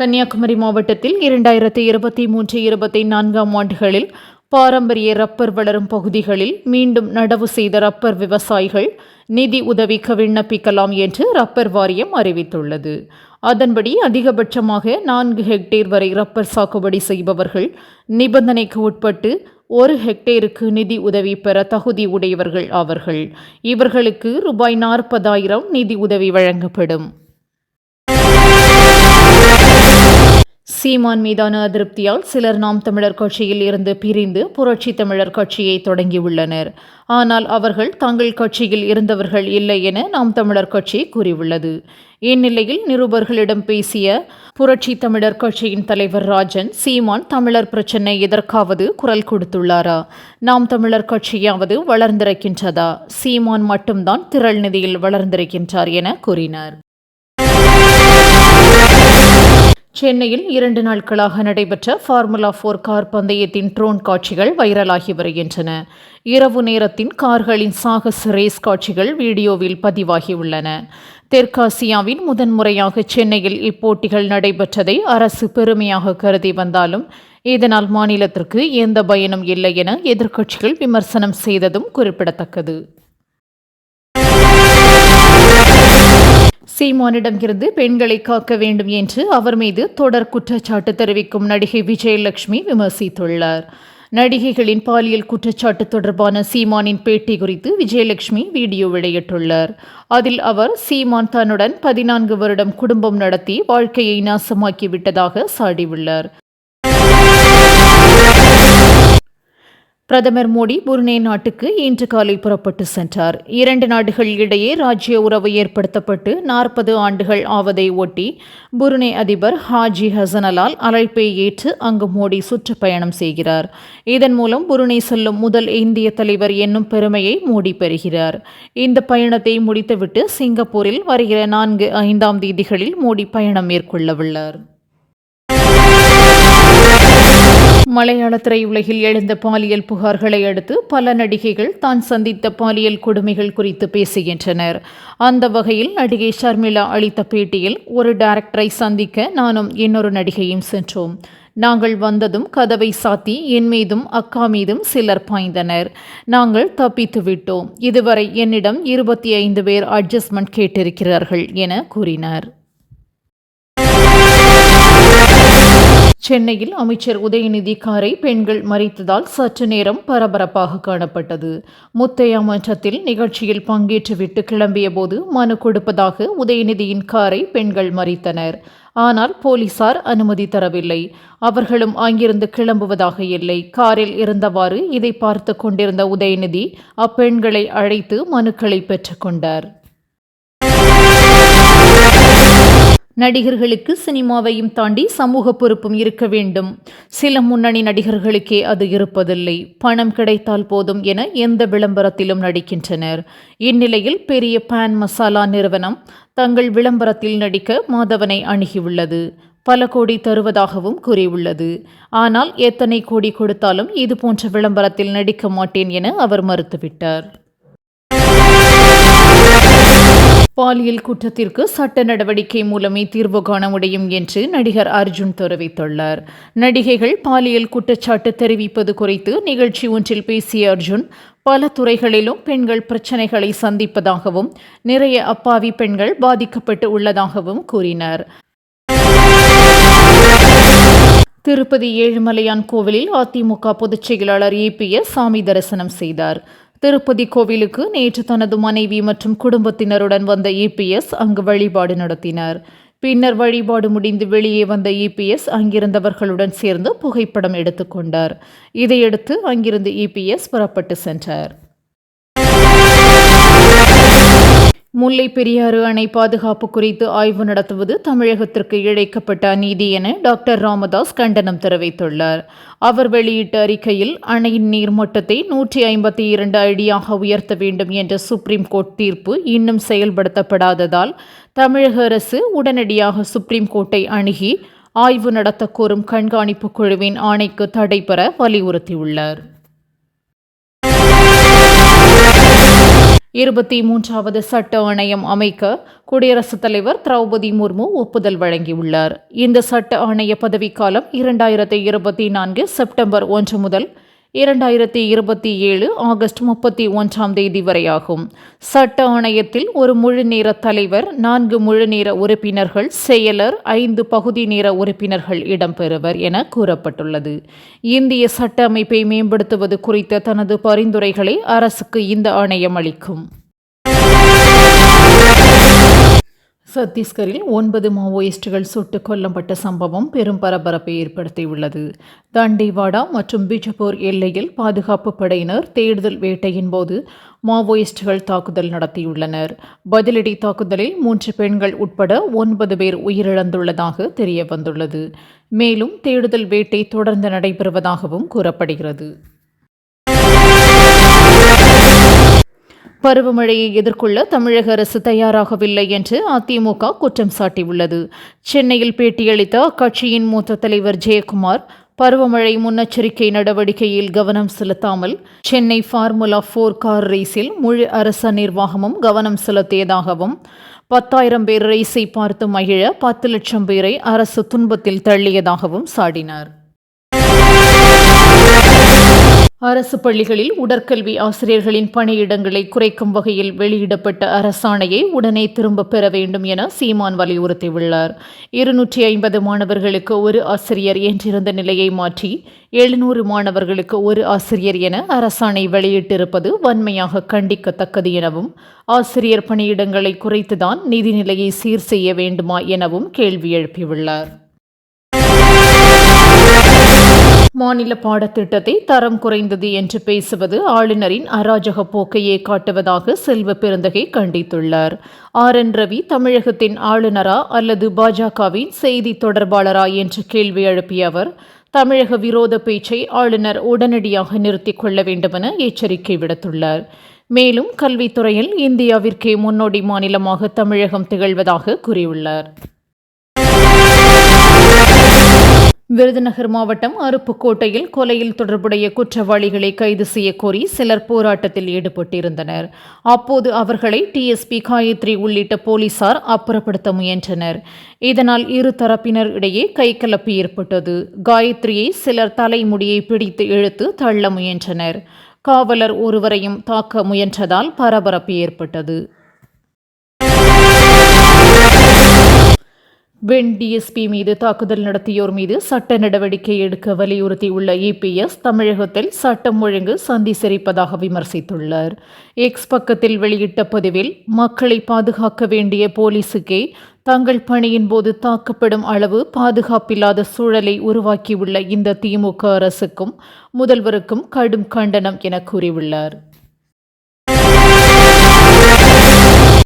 கன்னியாகுமரி மாவட்டத்தில் இரண்டாயிரத்தி இருபத்தி மூன்று இருபத்தி நான்காம் ஆண்டுகளில் பாரம்பரிய ரப்பர் வளரும் பகுதிகளில் மீண்டும் நடவு செய்த ரப்பர் விவசாயிகள் நிதி உதவிக்கு விண்ணப்பிக்கலாம் என்று ரப்பர் வாரியம் அறிவித்துள்ளது. அதன்படி அதிகபட்சமாக நான்கு ஹெக்டேர் வரை ரப்பர் சாகுபடி செய்பவர்கள் நிபந்தனைக்கு உட்பட்டு ஒரு ஹெக்டேருக்கு நிதி உதவி பெற தகுதி உடையவர்கள் அவர்கள். இவர்களுக்கு ரூபாய் நாற்பதாயிரம் நிதி உதவி வழங்கப்படும். சீமான் மீதான அதிருப்தியால் சிலர் நாம் தமிழர் கட்சியில் இருந்து பிரிந்து புரட்சி தமிழர் கட்சியை தொடங்கியுள்ளனர். ஆனால் அவர்கள் தங்கள் கட்சியில் இருந்தவர்கள் இல்லை என நாம் தமிழர் கட்சி கூறியுள்ளது. இந்நிலையில் நிருபர்களிடம் பேசிய புரட்சி தமிழர் கட்சியின் தலைவர் ராஜன் சீமான் தமிழர் பிரச்சினை எதற்காவது குரல் கொடுத்துள்ளாரா? நாம் தமிழர் கட்சியாவது வளர்ந்திருக்கின்றதா? சீமான் மட்டும்தான் திரள் நிதியில் வளர்ந்திருக்கின்றார் என கூறினார். சென்னையில் இரண்டு நாட்களாக நடைபெற்ற ஃபார்முலா ஃபோர் கார் பந்தயத்தின் ட்ரோன் காட்சிகள் வைரலாகி வருகின்றன. இரவு நேரத்தின் கார்களின் சாகச ரேஸ் காட்சிகள் வீடியோவில் பதிவாகியுள்ளன. தெற்காசியாவின் முதன்முறையாக சென்னையில் இப்போட்டிகள் நடைபெற்றதை அரசு பெருமையாக கருதி வந்தாலும் இதனால் மாநிலத்திற்கு எந்த பயனும் இல்லை என எதிர்க்கட்சிகள் விமர்சனம் செய்ததும் குறிப்பிடத்தக்கது. சீமானிடம் இருந்து பெண்களை காக்க வேண்டும் என்று அவர் மீது தொடர் குற்றச்சாட்டு தெரிவிக்கும் நடிகை விஜயலட்சுமி விமர்சித்துள்ளார். நடிகைகளின் பாலியல் குற்றச்சாட்டு தொடர்பான சீமானின் பேட்டி குறித்து விஜயலட்சுமி வீடியோ வெளியிட்டுள்ளார். அதில் அவர் சீமான் தன்னுடன் பதினான்கு வருடம் குடும்பம் நடத்தி வாழ்க்கையை நாசமாக்கி விட்டதாக சாடியுள்ளார். பிரதமர் மோடி புருனே நாட்டுக்கு இன்று காலை புறப்பட்டு சென்றார். இரண்டு நாடுகள் இடையே ராஜ்ய உறவு ஏற்படுத்தப்பட்டு நாற்பது ஆண்டுகள் ஆவதை ஒட்டி புருனே அதிபர் ஹாஜி ஹசனலால் அழைப்பை ஏற்று அங்கு மோடி சுற்றுப்பயணம் செய்கிறார். இதன் மூலம் புருனே செல்லும் முதல் இந்திய தலைவர் என்னும் பெருமையை மோடி பெறுகிறார். இந்த பயணத்தை முடித்துவிட்டு சிங்கப்பூரில் வருகிற நான்கு ஐந்தாம் தேதிகளில் மோடி பயணம் மேற்கொள்ளவுள்ளார். மலையாள திரையுலகில் எழுந்த பாலியல் புகார்களை அடுத்து பல நடிகைகள் தான் சந்தித்த பாலியல் கொடுமைகள் குறித்து பேசுகின்றனர். அந்த வகையில் நடிகை ஷர்மிளா அளித்த பேட்டியில் ஒரு டைரக்டரை சந்திக்க நானும் இன்னொரு நடிகையும் சென்றோம். நாங்கள் வந்ததும் கதவை சாத்தி என் மீதும் அக்கா மீதும் சிலர் பாய்ந்தனர். நாங்கள் தப்பித்து விட்டோம். இதுவரை என்னிடம் இருபத்தி ஐந்து பேர் அட்ஜஸ்ட்மெண்ட் கேட்டிருக்கிறார்கள் என கூறினார். சென்னையில் அமைச்சர் உதயநிதி காரை பெண்கள் மறித்ததால் சற்று நேரம் பரபரப்பாக காணப்பட்டது. முத்தையா மன்றத்தில் நிகழ்ச்சியில் பங்கேற்றுவிட்டு கிளம்பிய போது மனு கொடுப்பதாக உதயநிதியின் காரை பெண்கள் மறித்தனர். ஆனால் போலீசார் அனுமதி தரவில்லை. அவர்களும் அங்கிருந்து கிளம்புவதாக இல்லை. காரில் இருந்தவாறு இதை பார்த்து கொண்டிருந்த உதயநிதி அப்பெண்களை அழைத்து மனுக்களை பெற்றுக்கொண்டார் நடிகர்களுக்கு சினிமாவையும் தாண்டி சமூக பொறுப்பும் இருக்க வேண்டும். சில முன்னணி நடிகர்களுக்கே அது இருப்பதில்லை. பணம் கிடைத்தால் போதும் என எந்த விளம்பரத்திலும் நடிக்கின்றனர். இந்நிலையில் பெரிய பான் மசாலா நிறுவனம் தங்கள் விளம்பரத்தில் நடிக்க மாதவனை அணுகியுள்ளது. பல கோடி தருவதாகவும் கூறியுள்ளது. ஆனால் எத்தனை கோடி கொடுத்தாலும் இது போன்ற விளம்பரத்தில் நடிக்க மாட்டேன் என அவர் மறுத்துவிட்டார். பாலியல் குற்றத்திற்கு சட்ட நடவடிக்கை மூலமே தீர்வு காண முடியும் என்று நடிகர் அர்ஜுன் தெரிவித்துள்ளார். நடிகைகள் பாலியல் குற்றச்சாட்டு தெரிவிப்பது குறித்து நிகழ்ச்சி ஒன்றில் பேசிய அர்ஜுன் பல துறைகளிலும் பெண்கள் பிரச்சனைகளை சந்திப்பதாகவும் நிறைய அப்பாவி பெண்கள் பாதிக்கப்பட்டு உள்ளதாகவும் கூறினார். திருப்பதி ஏழுமலையான் கோவிலில் அதிமுக பொதுச் செயலாளர் ஏபிஎஸ் சாமி தரிசனம் செய்தார். திருப்பதி கோவிலுக்கு நேற்று தனது மனைவி மற்றும் குடும்பத்தினருடன் வந்த இபிஎஸ் அங்கு வழிபாடு நடத்தினார். பின்னர் வழிபாடு முடிந்து வெளியே வந்த இபிஎஸ் அங்கிருந்தவர்களுடன் சேர்ந்து புகைப்படம் எடுத்துக்கொண்டார் இதையடுத்து அங்கிருந்து இபிஎஸ் புறப்பட்டு சென்றார். முல்லை பெரியாறு அணை பாதுகாப்பு குறித்து ஆய்வு நடத்துவது தமிழகத்திற்கு இழைக்கப்பட்ட அநீதி என டாக்டர் ராமதாஸ் கண்டனம் தெரிவித்துள்ளார். அவர் வெளியிட்ட அறிக்கையில் அணையின் நீர்மட்டத்தை நூற்றி ஐம்பத்தி இரண்டு அடியாக உயர்த்த வேண்டும் என்ற சுப்ரீம் கோர்ட் தீர்ப்பு இன்னும் செயல்படுத்தப்படாததால் தமிழக அரசு உடனடியாக சுப்ரீம் கோர்ட்டை அணுகி ஆய்வு நடத்த கோரும் கண்காணிப்பு குழுவின் ஆணைக்கு தடை பெற வலியுறுத்தியுள்ளார். இருபத்தி மூன்றாவது சட்ட ஆணையம் அமைக்க குடியரசுத் தலைவர் திரௌபதி முர்மு ஒப்புதல் வழங்கியுள்ளார். இந்த சட்ட ஆணைய பதவிக்காலம் இரண்டாயிரத்தி இருபத்தி நான்கு செப்டம்பர் ஒன்று முதல் இரண்டாயிரத்தி இருபத்தி ஏழு ஆகஸ்ட் முப்பத்தி ஒன்றாம் தேதி வரையாகும். சட்ட ஆணையத்தில் ஒரு முழு நேர தலைவர் நான்கு முழு நேர உறுப்பினர்கள் செயலர் ஐந்து பகுதி நேர உறுப்பினர்கள் இடம்பெறுவர் என கூறப்பட்டுள்ளது. இந்திய சட்ட அமைப்பை மேம்படுத்துவது குறித்த தனது பரிந்துரைகளை அரசுக்கு இந்த ஆணையம் அளிக்கும். சத்தீஸ்கரில் ஒன்பது மாவோயிஸ்டுகள் சுட்டுக் கொல்லப்பட்ட சம்பவம் பெரும் பரபரப்பை ஏற்படுத்தியுள்ளது. தண்டேவாடா மற்றும் பிஜப்பூர் எல்லையில் பாதுகாப்பு படையினர் தேடுதல் வேட்டையின் போது மாவோயிஸ்டுகள் தாக்குதல் நடத்தியுள்ளனர். பதிலடி தாக்குதலில் மூன்று பெண்கள் உட்பட ஒன்பது பேர் உயிரிழந்துள்ளதாக தெரிய வந்துள்ளது மேலும் தேடுதல் வேட்டை தொடர்ந்து நடைபெறுவதாகவும் கூறப்படுகிறது. பருவமழையை எதிர்கொள்ள தமிழக அரசு தயாராகவில்லை என்று அதிமுக குற்றம் சாட்டியுள்ளது. சென்னையில் பேட்டியளித்த அக்கட்சியின் மூத்த தலைவர் ஜெயக்குமார் பருவமழை முன்னெச்சரிக்கை நடவடிக்கையில் கவனம் செலுத்தாமல் சென்னை ஃபார்முலா ஃபோர் கார் ரேஸில் முழு அரச நிர்வாகமும் கவனம் செலுத்தியதாகவும் பத்தாயிரம் பேர் ரேஸை பார்த்து மகிழ பத்து லட்சம் பேரை அரசு துன்பத்தில் தள்ளியதாகவும் சாடினார். அரசு பள்ளிகளில் உடற்கல்வி ஆசிரியர்களின் பணியிடங்களை குறைக்கும் வகையில் வெளியிடப்பட்ட அரசாணையை உடனே திரும்பப் பெற வேண்டும் என சீமான் வலியுறுத்தியுள்ளார். இருநூற்றி ஐம்பது மாணவர்களுக்கு ஒரு ஆசிரியர் என்றிருந்த நிலையை மாற்றி எழுநூறு மாணவர்களுக்கு ஒரு ஆசிரியர் என அரசாணை வெளியிட்டிருப்பது வன்மையாக கண்டிக்கத்தக்கது எனவும் ஆசிரியர் பணியிடங்களை குறைத்துதான் நிதிநிலையை சீர் செய்ய வேண்டுமா எனவும் கேள்வி எழுப்பியுள்ளார். மாநில பாடத்திட்டத்தை தரம் குறைந்தது என்று பேசுவது ஆளுநரின் அராஜக போக்கையே காட்டுவதாக செல்வ பெருந்தகை கண்டித்துள்ளார். ஆர். என். ரவி தமிழகத்தின் ஆளுநரா அல்லது பாஜகவின் செய்தி தொடர்பாளரா என்று கேள்வி எழுப்பிய அவர் தமிழக விரோத பேச்சை ஆளுநர் உடனடியாக நிறுத்திக் கொள்ள வேண்டுமென எச்சரிக்கை விடுத்துள்ளார். மேலும் கல்வித்துறையில் இந்தியாவிற்கே முன்னோடி மாநிலமாக தமிழகம் திகழ்வதாக கூறியுள்ளார். விருதுநகர் மாவட்டம் அருப்புக்கோட்டையில் கொலையில் தொடர்புடைய குற்றவாளிகளை கைது செய்யக்கோரி சிலர் போராட்டத்தில் ஈடுபட்டிருந்தனர். அப்போது அவர்களை டிஎஸ்பி காயத்ரி உள்ளிட்ட போலீசார் அப்புறப்படுத்த முயன்றனர். இதனால் இரு தரப்பினர் இடையே கைகலப்பு ஏற்பட்டது. காயத்ரியை சிலர் தலைமுடியை பிடித்து இழுத்து தள்ள முயன்றனர். காவலர் ஒருவரையும் தாக்க முயன்றதால் பரபரப்பு ஏற்பட்டது. வெண் டிஎஸ்பி மீது தாக்குதல் நடத்தியோர் மீது சட்ட நடவடிக்கை எடுக்க வலியுறுத்தியுள்ள இபிஎஸ் தமிழகத்தில் சட்டம் ஒழுங்கு சந்தி சிரிப்பதாக விமர்சித்துள்ளார். எக்ஸ் பக்கத்தில் வெளியிட்ட பதிவில் மக்களை பாதுகாக்க வேண்டிய போலீசுக்கே தங்கள் பணியின் போது தாக்கப்படும் அளவு பாதுகாப்பில்லாத சூழலை உருவாக்கியுள்ள இந்த திமுக அரசுக்கும் முதல்வருக்கும் கடும் கண்டனம் என கூறியுள்ளார்.